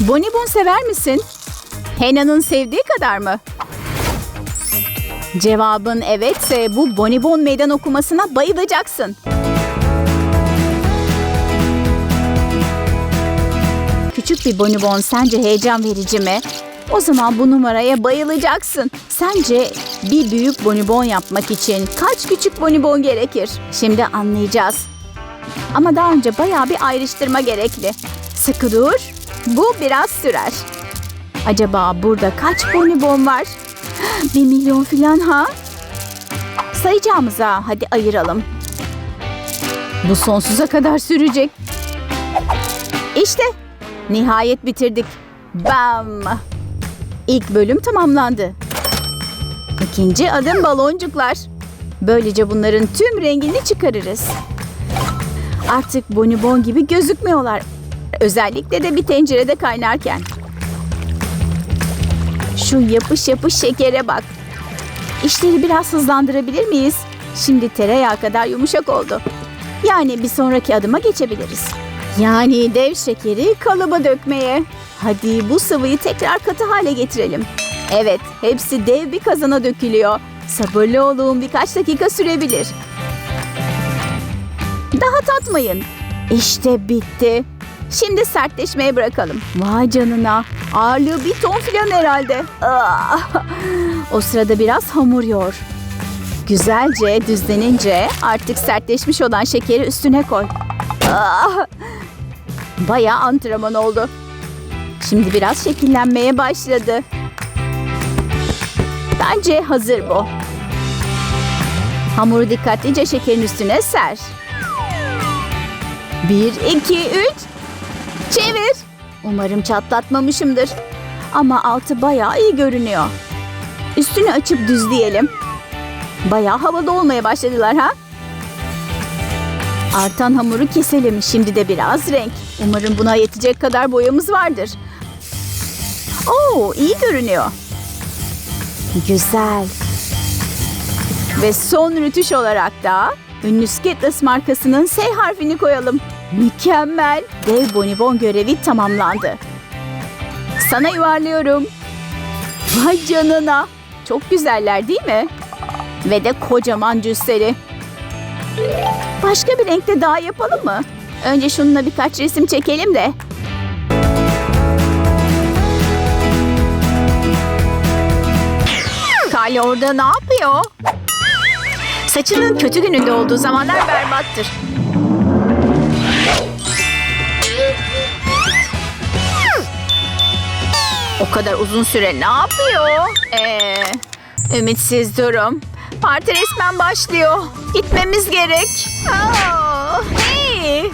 Bonibon sever misin? Hena'nın sevdiği kadar mı? Cevabın evetse bu Bonibon meydan okumasına bayılacaksın. Küçük bir bonibon sence heyecan verici mi? O zaman bu numaraya bayılacaksın. Sence bir büyük bonibon yapmak için kaç küçük bonibon gerekir? Şimdi anlayacağız. Ama daha önce bayağı bir ayrıştırma gerekli. Sıkı dur. Bu biraz sürer. Acaba burada kaç bonibon var? Bir milyon falan ha? Sayacağımıza hadi ayıralım. Bu sonsuza kadar sürecek. İşte nihayet bitirdik. Bam! İlk bölüm tamamlandı. İkinci adım baloncuklar. Böylece bunların tüm rengini çıkarırız. Artık bonibon gibi gözükmüyorlar. Özellikle de bir tencerede kaynarken. Şu yapış yapış şekere bak. İşleri biraz hızlandırabilir miyiz? Şimdi tereyağı kadar yumuşak oldu. Yani bir sonraki adıma geçebiliriz. Yani dev şekeri kalıba dökmeye. Hadi bu sıvıyı tekrar katı hale getirelim. Evet, hepsi dev bir kazana dökülüyor. Sabırlı olun, birkaç dakika sürebilir. Daha tatmayın. İşte bitti. Şimdi sertleşmeye bırakalım. Vay canına. Ağırlığı bir ton filan herhalde. Ah! O sırada biraz hamur yoğur. Güzelce düzlenince artık sertleşmiş olan şekeri üstüne koy. Ah! Bayağı antrenman oldu. Şimdi biraz şekillenmeye başladı. Bence hazır bu. Hamuru dikkatlice şekerin üstüne ser. Bir, iki, üç. Çevir. Umarım çatlatmamışımdır. Ama altı bayağı iyi görünüyor. Üstünü açıp düzleyelim. Bayağı havalı olmaya başladılar ha? Artan hamuru keselim. Şimdi de biraz renk. Umarım buna yetecek kadar boyamız vardır. Oo, iyi görünüyor. Güzel. Ve son rütüş olarak da ünlü Skittles markasının S harfini koyalım. Mükemmel. Dev bonibon görevi tamamlandı. Sana yuvarlıyorum. Vay canına. Çok güzeller değil mi? Ve de kocaman cüsseli. Başka bir renkte daha yapalım mı? Önce şununla birkaç resim çekelim de. Kale orada ne yapıyor? Saçının kötü gününde olduğu zamanlar berbattır. O kadar uzun süre ne yapıyor? Ee, ümitsiz durum. Parti resmen başlıyor. Gitmemiz gerek. Aa, hey.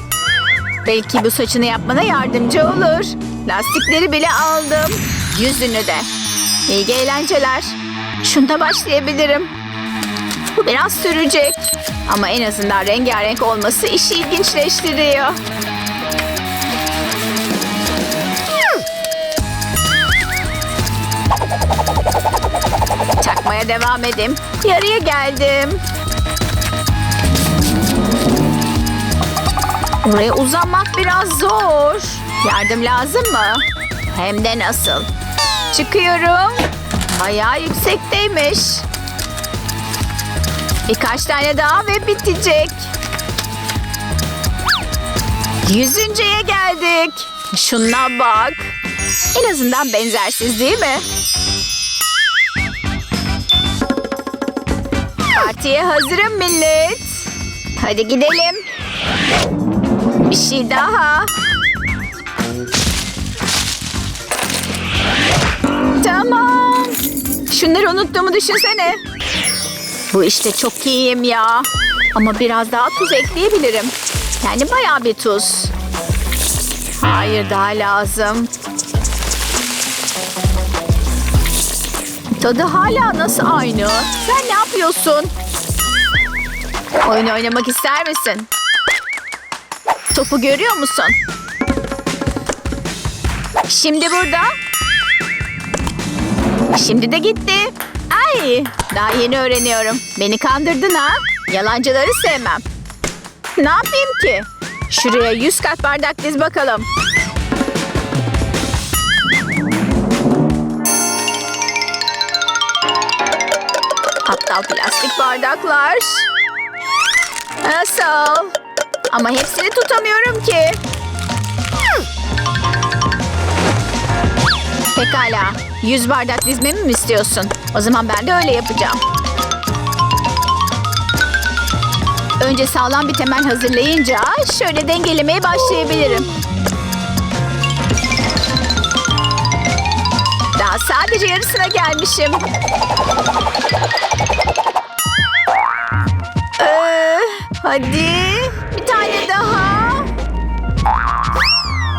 Belki bu saçını yapmana yardımcı olur. Lastikleri bile aldım. Yüzünü de. İyi eğlenceler. Şunda başlayabilirim. Bu biraz sürecek. Ama en azından rengarenk olması işi ilginçleştiriyor. Çakmaya devam edeyim. Yarıya geldim. Oraya uzanmak biraz zor. Yardım lazım mı? Hem de nasıl? Çıkıyorum. Bayağı yüksekteymiş. Birkaç tane daha ve bitecek. Yüzünceye geldik. Şuna bak. En azından benzersiz değil mi? Partiye hazırım millet. Hadi gidelim. Bir şey daha. Tamam. Şunları unuttuğumu düşünsene. Bu işte çok iyiyim ya. Ama biraz daha tuz ekleyebilirim. Yani bayağı bir tuz. Hayır daha lazım. Tadı hala nasıl aynı? Sen ne yapıyorsun? Oyun oynamak ister misin? Topu görüyor musun? Şimdi burada. Şimdi de gitti. Ay, daha yeni öğreniyorum. Beni kandırdın ha. Yalancıları sevmem. Ne yapayım ki? Şuraya yüz kat bardak diz bakalım. Aptal plastik bardaklar. Nasıl? Ama hepsini tutamıyorum ki. Pekala. 100 bardak dizmemi mi istiyorsun? O zaman ben de öyle yapacağım. Önce sağlam bir temel hazırlayınca şöyle dengelemeye başlayabilirim. Daha sadece yarısına gelmişim. Hadi bir tane daha.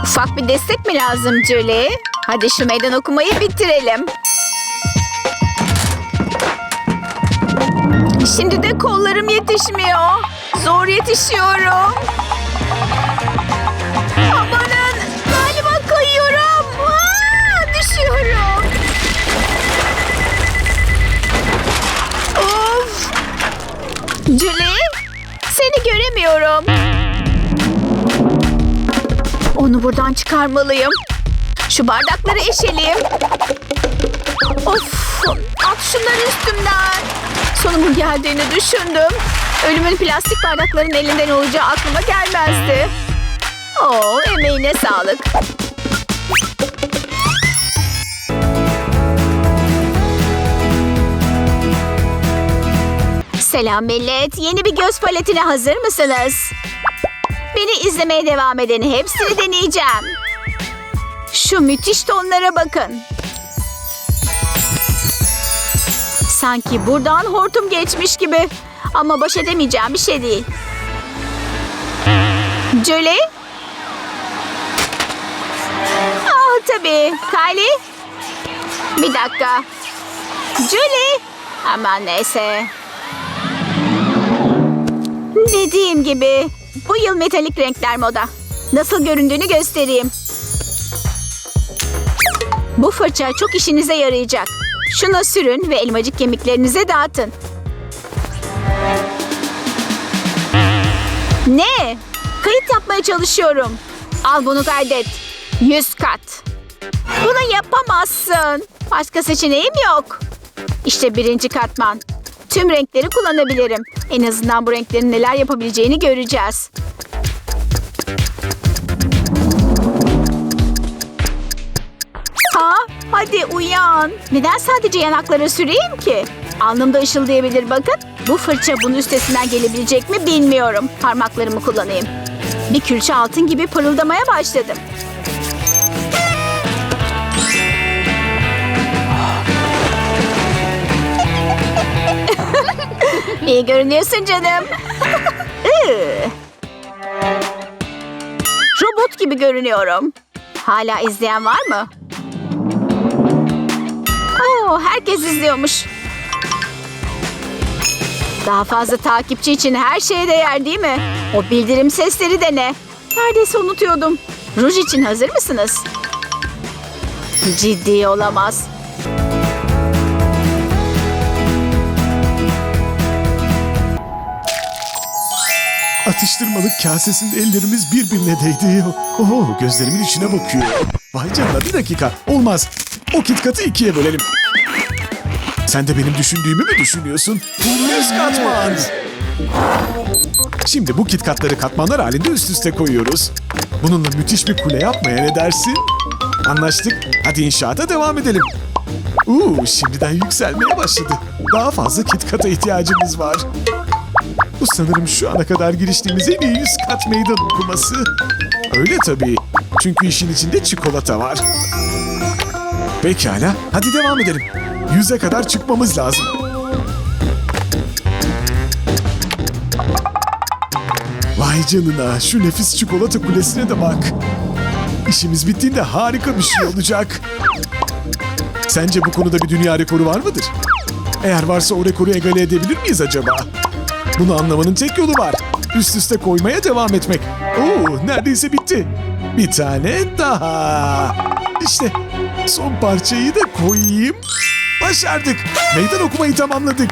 Ufak bir destek mi lazım Julie? Hadi şu meydan okumayı bitirelim. Şimdi de kollarım yetişmiyor. Zor yetişiyorum. Amanın galiba kayıyorum. Aa, düşüyorum. Of. Julie seni göremiyorum. Onu buradan çıkarmalıyım. Şu bardakları eşeleyeyim. Of! At şunları üstümden. Sonumun geldiğini düşündüm. Ölümün plastik bardakların elinden olacağı aklıma gelmezdi. Oo, emeğine sağlık. Selam millet. Yeni bir göz paletine hazır mısınız? Beni izlemeye devam edin. Hepsini deneyeceğim. Şu müthiş tonlara bakın. Sanki buradan hortum geçmiş gibi. Ama baş edemeyeceğim bir şey değil. Julie? Ah tabii. Kylie? Bir dakika. Julie? Aman neyse. Dediğim gibi bu yıl metalik renkler moda. Nasıl göründüğünü göstereyim. Bu fırça çok işinize yarayacak. Şuna sürün ve elmacık kemiklerinize dağıtın. Ne? Kayıt yapmaya çalışıyorum. Al bunu kaydet. Yüz kat. Bunu yapamazsın. Başka seçeneğim yok. İşte birinci katman. Tüm renkleri kullanabilirim. En azından bu renklerin neler yapabileceğini göreceğiz. Ha? Hadi uyan. Neden sadece yanaklara süreyim ki? Alnımda ışıldayabilir bakın. Bu fırça bunun üstesinden gelebilecek mi bilmiyorum. Parmaklarımı kullanayım. Bir külçe altın gibi parıldamaya başladım. İyi görünüyorsun canım. Robot gibi görünüyorum. Hala izleyen var mı? Oo, herkes izliyormuş. Daha fazla takipçi için her şeye değer değil mi? O bildirim sesleri de ne? Neredeyse unutuyordum. Ruj için hazır mısınız? Ciddi olamaz. Atıştırmalık kasesinde ellerimiz birbirine değdi. Oho gözlerimin içine bakıyor. Vay canına bir dakika. Olmaz. O kitkatı ikiye bölelim. Sen de benim düşündüğümü mü düşünüyorsun? Yüz katman. Şimdi bu kitkatları katmanlar halinde üst üste koyuyoruz. Bununla müthiş bir kule yapmaya ne dersin? Anlaştık. Hadi inşaata devam edelim. Uuu şimdiden yükselmeye başladı. Daha fazla kitkata ihtiyacımız var. Bu sanırım şu ana kadar giriştiğimiz en iyi yüz kat meydan okuması. Öyle tabii. Çünkü işin içinde çikolata var. Pekala, hadi devam edelim. Yüze kadar çıkmamız lazım. Vay canına, şu nefis çikolata kulesine de bak. İşimiz bittiğinde harika bir şey olacak. Sence bu konuda bir dünya rekoru var mıdır? Eğer varsa o rekoru egale edebilir miyiz acaba? Bunu anlamanın tek yolu var. Üst üste koymaya devam etmek. Oo, neredeyse bitti. Bir tane daha. İşte son parçayı da koyayım. Başardık. Meydan okumayı tamamladık.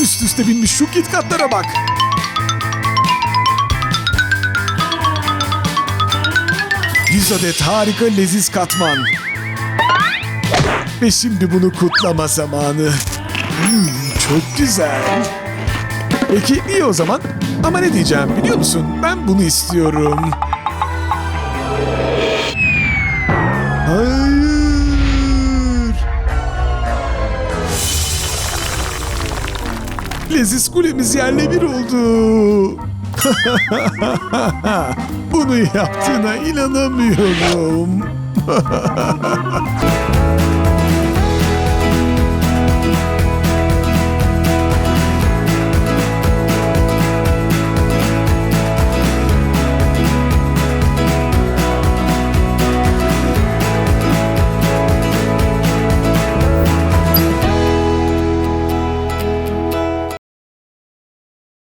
Üst üste binmiş şu kitkatlara bak. Yüz adet harika leziz katman. Ve şimdi bunu kutlama zamanı. Hmm, Çok güzel. Peki iyi o zaman. Ama ne diyeceğim biliyor musun? Ben bunu istiyorum. Hayır. Leziz kulemiz yerle bir oldu. Bunu yaptığına inanamıyorum.